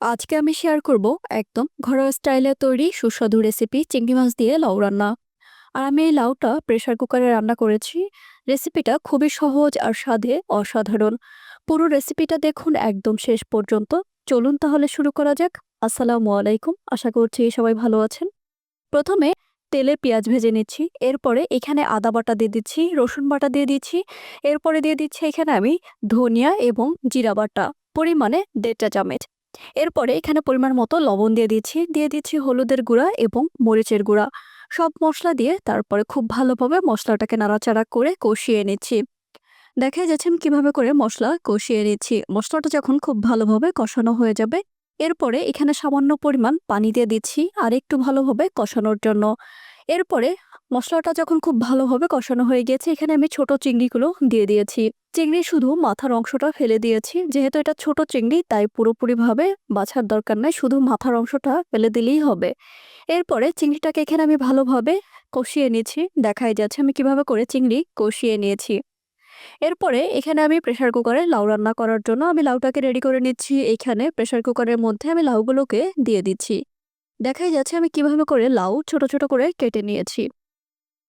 আজকে আমি শেয়ার করব একদম ঘরোয়া স্টাইলে তৈরি সুস্বাদু রেসিপি চিংড়ি মাছ দিয়ে লাউ রান্না। আর আমি এই লাউটা প্রেসার কুকারে রান্না করেছি। রেসিপিটা খুবই সহজ আর স্বাদে অসাধারণ। পুরো রেসিপিটা দেখুন একদম শেষ পর্যন্ত। চলুন তাহলে শুরু করা যাক। আসসালামু আলাইকুম। আশা করছি সবাই ভালো আছেন। প্রথমে তেলে পেঁয়াজ ভেজে নিচ্ছি। এরপরে এখানে আদা বাটা দিয়ে দিচ্ছি, রসুন বাটা দিয়ে দিচ্ছি। এরপরে দিয়ে দিচ্ছি এখানে আমি ধনিয়া এবং জিরা বাটা, পরিমাণে দেড়টা চামচ এরপরে এখানে পরিমাণ মতো লবণ দিয়ে দিচ্ছি। দিয়ে দিচ্ছি হলুদের গুঁড়া এবং মরিচের গুঁড়া। সব মশলা দিয়ে তারপরে খুব ভালোভাবে মশলাটাকে নাড়াচাড়া করে কষিয়ে নিচ্ছি। দেখা যাচ্ছে আমি কীভাবে করে মশলা কষিয়ে নিচ্ছি। মশলাটা যখন খুব ভালোভাবে কষানো হয়ে যাবে, এরপরে এখানে সামান্য পরিমাণ পানি দিয়ে দিচ্ছি আর একটু ভালোভাবে কষানোর জন্য। এরপরে মশলাটা যখন খুব ভালোভাবে কষানো হয়ে গেছে, এখানে আমি ছোট চিংড়িগুলো দিয়ে দিয়েছি। চিংড়ি শুধু মাথার অংশটা ফেলে দিয়েছি। যেহেতু এটা ছোট চিংড়ি, তাই পুরোপুরিভাবে বাছার দরকার নাই, শুধু মাথার অংশটা ফেলে দিলেই হবে। এরপরে চিংড়িটাকে এখানে আমি ভালোভাবে কষিয়ে নিয়েছি। দেখাই যাচ্ছে আমি কীভাবে করে চিংড়ি কষিয়ে নিয়েছি। এরপরে এখানে আমি প্রেশার কুকারে লাউ রান্না করার জন্য আমি লাউটাকে রেডি করে নিচ্ছি। এইখানে প্রেশার কুকারের মধ্যে আমি লাউগুলোকে দিয়ে দিচ্ছি। দেখাই যাচ্ছে আমি কীভাবে করে লাউ ছোট ছোট করে কেটে নিয়েছি।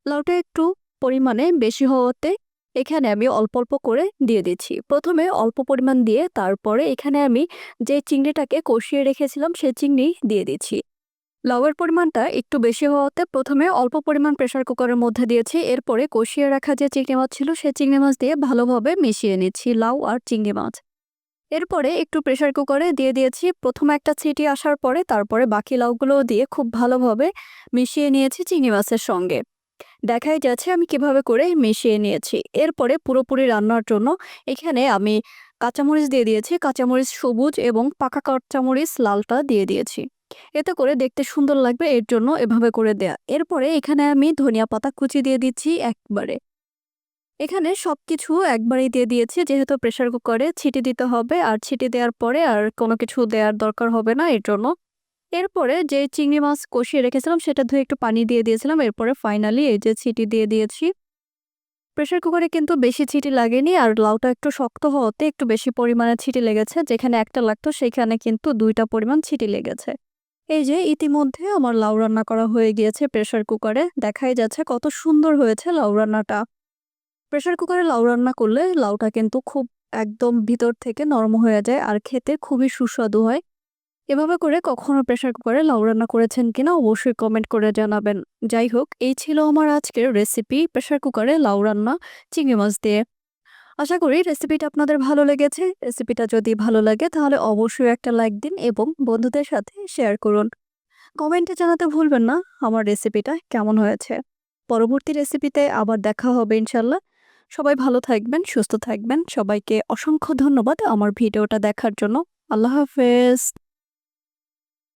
লাউটা একটু পরিমাণে বেশি হওয়াতে এখানে আমি অল্প অল্প করে দিয়ে দিচ্ছি। প্রথমে অল্প পরিমাণ দিয়ে তারপরে এখানে আমি যে চিংড়িটাকে কষিয়ে রেখেছিলাম সেই চিংড়ি দিয়ে দিচ্ছি। লাউয়ের পরিমাণটা একটু বেশি হওয়াতে প্রথমে অল্প পরিমাণ প্রেশার কুকারের মধ্যে দিয়েছি। এরপরে কষিয়ে রাখা যে চিংড়ি মাছ ছিল সেই চিংড়ি মাছ দিয়ে ভালোভাবে মিশিয়ে নিচ্ছি, লাউ আর চিংড়ি মাছ। এরপরে একটু প্রেশার কুকারে দিয়ে দিয়েছি। প্রথম একটা ছিটি আসার পরে তারপরে বাকি লাউগুলো দিয়ে খুব ভালোভাবে মিশিয়ে নিয়েছি চিংড়ি মাছের সঙ্গে। দেখাই যাচ্ছে আমি কীভাবে করে মিশিয়ে নিয়েছি। এরপরে পুরোপুরি রান্নার জন্য এখানে আমি কাঁচামরিচ দিয়ে দিয়েছি। কাঁচামরিচ সবুজ এবং পাকা কাঁচামরিচ লালটা দিয়ে দিয়েছি। এতে করে দেখতে সুন্দর লাগবে, এর জন্য এভাবে করে দেয়া। এরপরে এখানে আমি ধনিয়া পাতা কুচি দিয়ে দিচ্ছি একবারে। এখানে সবকিছু একবারেই দিয়ে দিয়েছি। যেহেতু প্রেশার কুকারে ছিটি দিতে হবে, আর ছিটি দেওয়ার পরে আর কোনো কিছু দেওয়ার দরকার হবে না এর জন্য। এরপরে যে চিংড়ি মাছ কষিয়ে রেখেছিলাম, সেটা ধুয়ে একটু পানি দিয়ে দিয়েছিলাম। এরপরে ফাইনালি এই যে ছিটি দিয়ে দিয়েছি। প্রেশার কুকারে কিন্তু বেশি ছিটি লাগেনি, আর লাউটা একটু শক্ত হওয়াতে একটু বেশি পরিমাণে ছিটি লেগেছে। যেখানে একটা লাগতো, সেখানে কিন্তু দুইটা পরিমাণ ছিটি লেগেছে। এই যে ইতিমধ্যে আমার লাউ রান্না করা হয়ে গিয়েছে প্রেশার কুকারে দেখাই যাচ্ছে কত সুন্দর হয়েছে লাউ রান্নাটা। প্রেশার কুকারে লাউ রান্না করলে লাউটা কিন্তু খুব একদম ভিতর থেকে নরম হয়ে যায় আর খেতে খুবই সুস্বাদু হয়। এভাবে করে কখনো প্রেশার কুকারে লাউ রান্না করেছেন কিনা অবশ্যই কমেন্ট করে জানাবেন। যাই হোক, এই ছিল আমার আজকের রেসিপি প্রেশার কুকারে লাউ রান্না চিংড়ি মাছ দিয়ে। আশা করি রেসিপিটা আপনাদের ভালো লেগেছে। রেসিপিটা যদি ভালো লাগে তাহলে অবশ্যই একটা লাইক দিন এবং বন্ধুদের সাথে শেয়ার করুন। কমেন্টে জানাতে ভুলবেন না, আমার রেসিপিটা কেমন হয়েছে। পরবর্তী রেসিপিতে আবার দেখা হবে ইনশাল্লাহ সবাই ভালো থাকবেন সুস্থ থাকবেন। সবাইকে অসংখ্য ধন্যবাদ আমার ভিডিওটা দেখার জন্য। আল্লাহ হাফেজ।